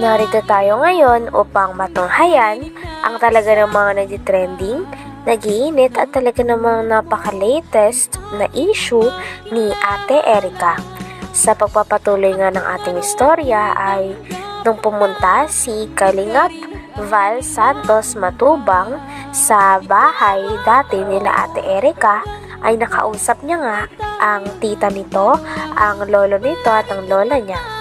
Narito tayo ngayon upang matunghayan ang talaga ng mga nagtitrending, nagiinit at talaga namang napaka-latest na issue ni Ate Erika. Sa pagpapatuloy nga ng ating istorya ay nung pumunta si Kalingap Val Santos Matubang sa bahay dati nila Ate Erika ay nakausap niya nga ang tita nito, ang lolo nito at ang lola niya.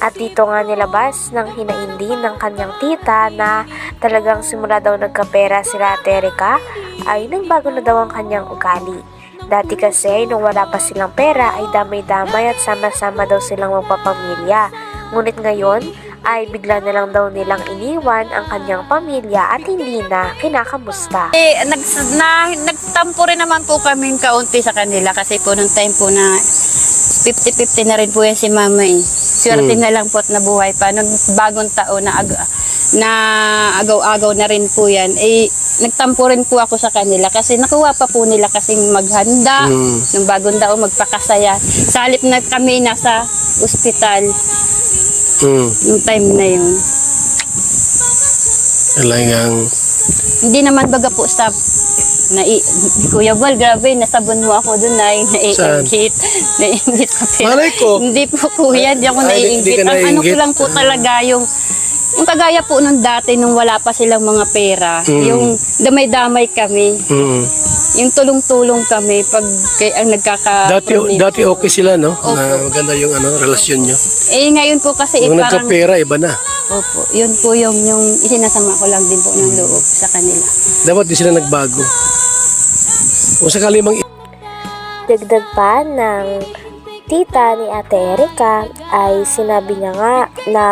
At dito nga nilabas ng hinaindi ng kanyang tita na talagang simula daw nagkapera sila Ate Erika ay nagbago na daw ang kanyang ugali. Dati kasi nung wala pa silang pera ay damay-damay at sama-sama daw silang magpapamilya. Ngunit ngayon ay bigla na lang daw nilang iniwan ang kanyang pamilya at hindi na kinakamusta. Eh, nag, na, nagtampo rin naman po kami kaunti sa kanila kasi po nung time po na 50-50 na rin po yan si mama eh. Swerte Hmm. na lang po at nabuhay pa. Nung bagong taon na, ag- na agaw-agaw na rin po yan, eh, nagtampo rin po ako sa kanila kasi nakuha pa po nila kasing maghanda Hmm. nung bagong taon magpakasaya. Sa halip na kami nasa ospital Hmm. yung time na yun. Talagang, Hindi naman baga po sa na Kuya Val, grabe, nasabon mo ako doon na Saan? naiingit. Naiingit pa pero. Malay ko. Hindi po kuya, hindi ako ka Ang ano ko naiinggit? lang po talaga yung yung kagaya po nung dati nung wala pa silang mga pera, Mm. yung damay-damay kami, hmm. yung tulong-tulong kami pag kay, ang nagkaka Dati, dati okay sila, no? Na maganda yung ano, relasyon nyo. Eh ngayon po kasi eh, Nung parang nagkapera, iba na. Opo, yun po yung yung isinasama ko lang din po ng loob sa kanila. Dapat di sila nagbago. Kung sakali mang Dagdag pa ng tita ni Ate Erika ay sinabi niya nga na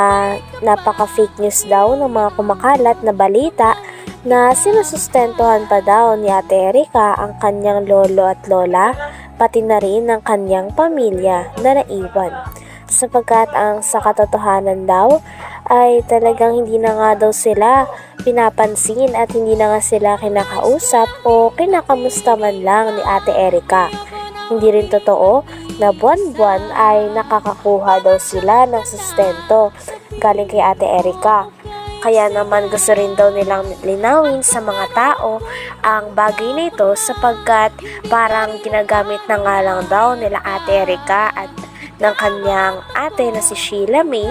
napaka-fake news daw ng mga kumakalat na balita na sinusustentuhan pa daw ni Ate Erika ang kanyang lolo at lola pati na rin ang kanyang pamilya na naiwan. Sapagkat ang sa katotohanan daw ay talagang hindi na nga daw sila pinapansin at hindi na nga sila kinakausap o kinakamusta man lang ni Ate Erika. Hindi rin totoo na buwan-buwan ay nakakakuha daw sila ng sustento galing kay Ate Erika. Kaya naman gusto rin daw nilang linawin sa mga tao ang bagay na ito sapagkat parang ginagamit na nga lang daw nila Ate Erika at ng kanyang ate na si Sheila May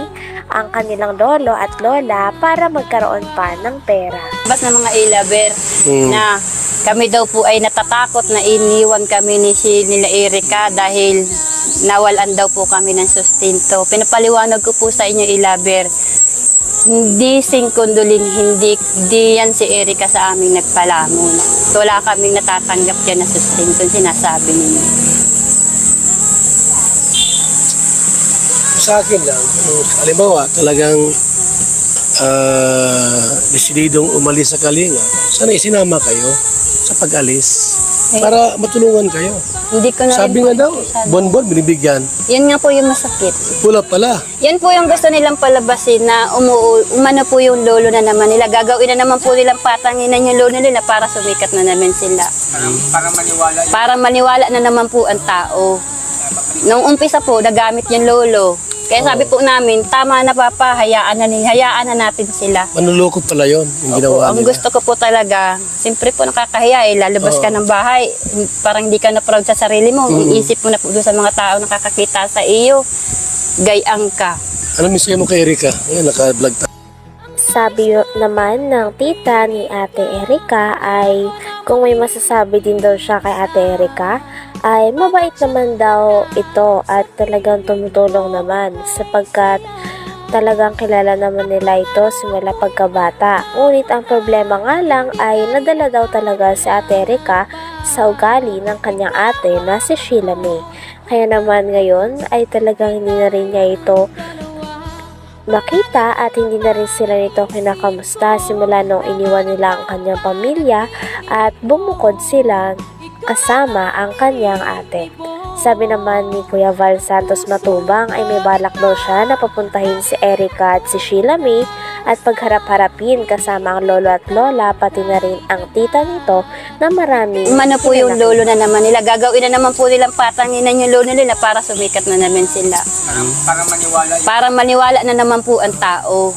ang kanilang lolo at lola para magkaroon pa ng pera. Bas na mga ilaber Hmm. na kami daw po ay natatakot na iniwan kami ni si nila Erika dahil nawalan daw po kami ng sustento. Pinapaliwanag ko po sa inyo ilaber. Hindi singkunduling, hindi, di yan si Erika sa aming nagpalamon. Wala kaming natatanggap yan na sustento, sinasabi ninyo. Sa akin lang, kung halimbawa talagang ah, desididong umalis sa Kalinga, sana isinama kayo sa pag-alis para matulungan kayo. Hindi ko na Sabi nga daw, bonbon binibigyan. Yan nga po yung masakit. Pula pala. Yan po yung gusto nilang palabasin na umu umano po yung lolo na naman nila. Gagawin na naman po nilang patanginan yung lolo nila para sumikat na naman sila. para maniwala Para maniwala na naman po ang tao. Nung umpisa po, nagamit yung lolo. Kaya sabi po namin, tama na papa, hayaan na, ni- hayaan na natin sila. Manuloko pala yon yung Opo, ginawa ang nila. gusto ko po talaga, siyempre po nakakahiya eh, lalabas ka ng bahay, parang hindi ka na proud sa sarili mo, iisip mo na po doon sa mga tao nakakakita sa iyo, gayang ka. Ano mensahe mo kay Erika? Ayan, naka-vlog tayo. Sabi naman ng tita ni Ate Erika ay kung may masasabi din daw siya kay Ate Erika ay mabait naman daw ito at talagang tumutulong naman sapagkat talagang kilala naman nila ito simula pagkabata. Ngunit ang problema nga lang ay nadala daw talaga si Ate Erika sa ugali ng kanyang ate na si Sheila May. Kaya naman ngayon ay talagang hindi na rin niya ito makita at hindi na rin sila nito kinakamusta simula nung iniwan nila ang kanyang pamilya at bumukod sila kasama ang kanyang ate. Sabi naman ni Kuya Val Santos Matubang ay may balak daw siya na papuntahin si Erica at si Sheila May at pagharap-harapin kasama ang lolo at lola pati na rin ang tita nito na marami. Umano po yung lolo na naman nila. Gagawin na naman po nilang patanginan yung lolo nila para sumikat na naman sila. Para maniwala Para maniwala na naman po ang tao.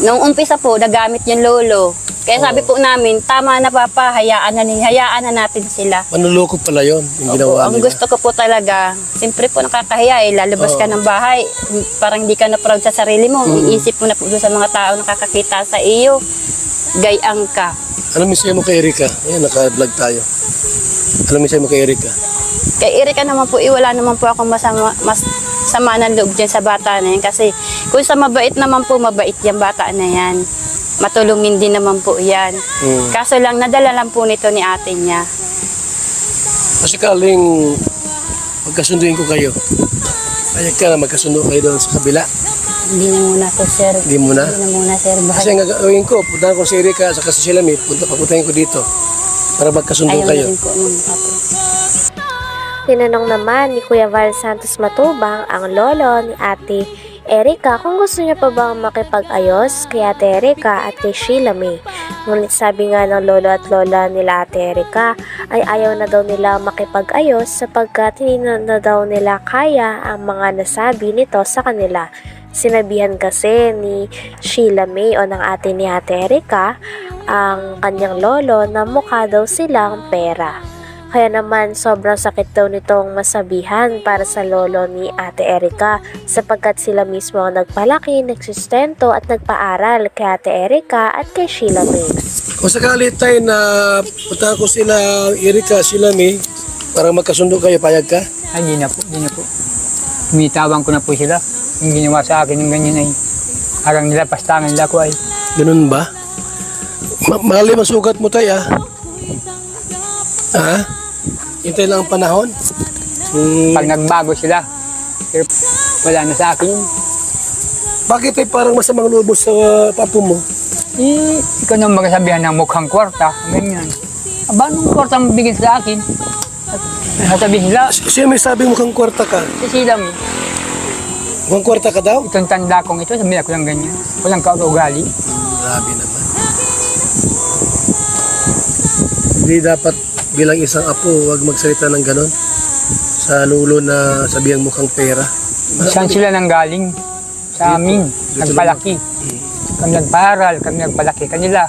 Nung umpisa po, nagamit yung lolo. Kaya sabi po namin, tama na papa, hayaan na, ni- hayaan na natin sila. Manluloko pala yon yung Opo, ginawa ang nila. gusto ko po talaga, siyempre po nakakahiya eh, lalabas ka ng bahay, parang hindi ka na proud sa sarili mo, iisip mo na po doon sa mga tao nakakakita sa iyo, gayang ka. Ano misaya mo kay Erika? Ayan, naka-vlog tayo. Ano misaya mo kay Erika? Kay Erika naman po, eh, wala naman po akong masama, mas sama ng loob dyan sa bata na yan. Kasi kung sa mabait naman po, mabait yung bata na yan. Matulungin din naman po yan. Hmm. Kaso lang, nadala lang po nito ni ate niya. Kasi kaling magkasunduin ko kayo. Payag ka na magkasundo kayo doon sa kabila. Hindi na muna po, sir. Hindi mo na. Hindi na muna, sir. Kasi ang gagawin ko, punta ko si Erika sa kasi sila may punta papuntahin ko dito para magkasundo Ayaw na kayo. rin po ng apo. Tinanong naman ni Kuya Val Santos Matubang ang lolo ni Ate Erika kung gusto niya pa bang makipag-ayos kay Ate Erika at kay Sheila May. Ngunit sabi nga ng lolo at lola nila Ate Erika ay ayaw na daw nila makipag-ayos sapagkat hindi na, na daw nila kaya ang mga nasabi nito sa kanila. Sinabihan kasi ni Sheila May o ng ate ni Ate Erika ang kanyang lolo na mukha daw silang pera. Kaya naman sobrang sakit daw nitong masabihan para sa lolo ni Ate Erika sapagkat sila mismo ang nagpalaki, nagsustento at nagpaaral kay Ate Erika at kay Sheila May. Kung sakali tayo na punta ko sila Erika, sila may para magkasundo kayo, payag ka? Ay, hindi na po, hindi na po. Umitawan ko na po sila. Yung ginawa sa akin ng ganyan ay parang nilapastangan nila ko ay Ganun ba? Ma mali masugat mo tayo ah. Ha? Hintay lang ang panahon. Hmm, pag nagbago sila. Pero wala na sa akin. bakit ay parang masamang mo sa papo mo? Eh, ikaw na magsabihan ng mukhang kwarta. Ganyan. Aba, anong kwarta ang bigyan sa akin? At sasabihin nila, S- Siya may sabi mukhang kwarta ka. si Silam, eh. Mukhang kwarta ka daw? itong tanda kong ito, sabihin ko lang ganyan. Walang kaugali. Grabe naman. Hindi dapat bilang isang apo, wag magsalita ng ganon. Sa lulo na sabihan mukhang pera. Saan sila nang galing? Sa amin. Nagpalaki. Kami nagparal, kami nagpalaki kanila.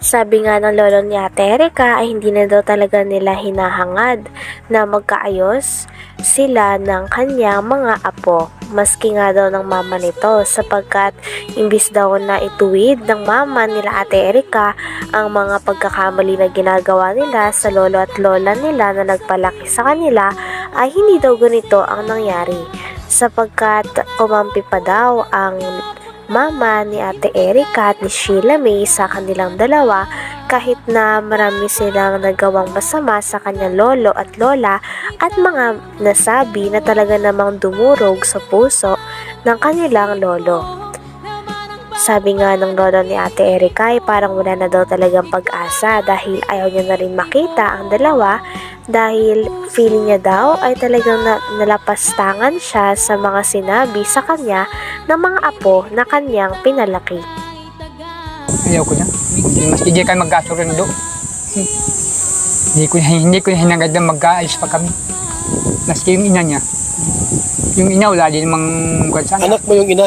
Sabi nga ng lolo ni Ate Erika ay hindi na daw talaga nila hinahangad na magkaayos sila ng kanyang mga apo. Maski nga daw ng mama nito sapagkat imbis daw na ituwid ng mama nila Ate Erika ang mga pagkakamali na ginagawa nila sa lolo at lola nila na nagpalaki sa kanila ay hindi daw ganito ang nangyari sapagkat kumampi pa daw ang mama ni Ate Erika at ni Sheila May sa kanilang dalawa kahit na marami silang nagawang masama sa kanyang lolo at lola at mga nasabi na talaga namang dumurog sa puso ng kanilang lolo. Sabi nga ng lolo ni Ate Erika ay parang wala na daw talagang pag-asa dahil ayaw niya na rin makita ang dalawa dahil feeling niya daw ay talagang na, nalapastangan siya sa mga sinabi sa kanya ng mga apo na kanyang pinalaki. Ayaw ko na. Mas hindi kayo magkasurundo. Hmm. Hindi ko, hindi ko hinagad na magkaalis pa kami. Maski yung ina niya. Yung ina wala din namang kwan sana. Anak mo yung ina.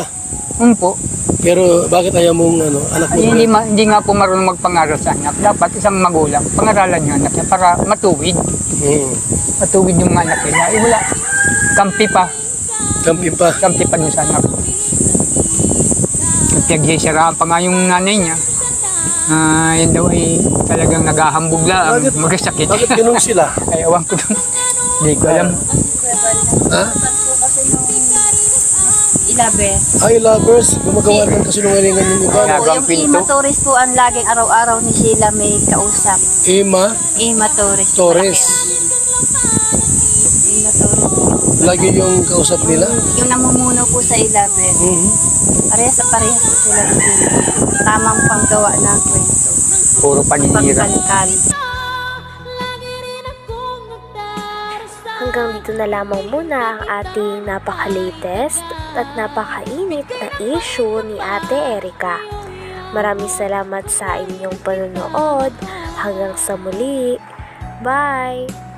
Um po. Pero bakit ayaw mong ano, anak mo? Ay, hindi, ma, hindi nga po marunong magpangaral sa anak. Dapat isang magulang, pangaralan niya anak niya para matuwid. Hmm. Matuwid yung anak nila. Eh wala. Kampi pa. Kampi pa. Kampi pa dun sa anak ko. Pinagsisiraan pa nga yung nanay niya. Ah, yun daw ay talagang naghahambog lang, Bakit- magkasakit. Bakit ganun sila? Ay, awan ko dun. Hindi ko alam. Ha? Ilabe. Ay, lovers, gumagawa ng kasinungalingan yung iba. no? Ginagawa ang Yung pinto. Ima Torres po ang laging araw-araw ni Sheila may kausap. Ima Ima Torres. Torres. Lagi yung kausap nila. Yung namumuno po sa Ilabe. Mhm. Parehas sa parehas po sila Sheila. Tamang panggawa ng kwento. Puro paninira. Hanggang dito na lamang muna ang ating napaka-latest at napakainit na issue ni Ate Erika. Maraming salamat sa inyong panonood. Hanggang sa muli. Bye!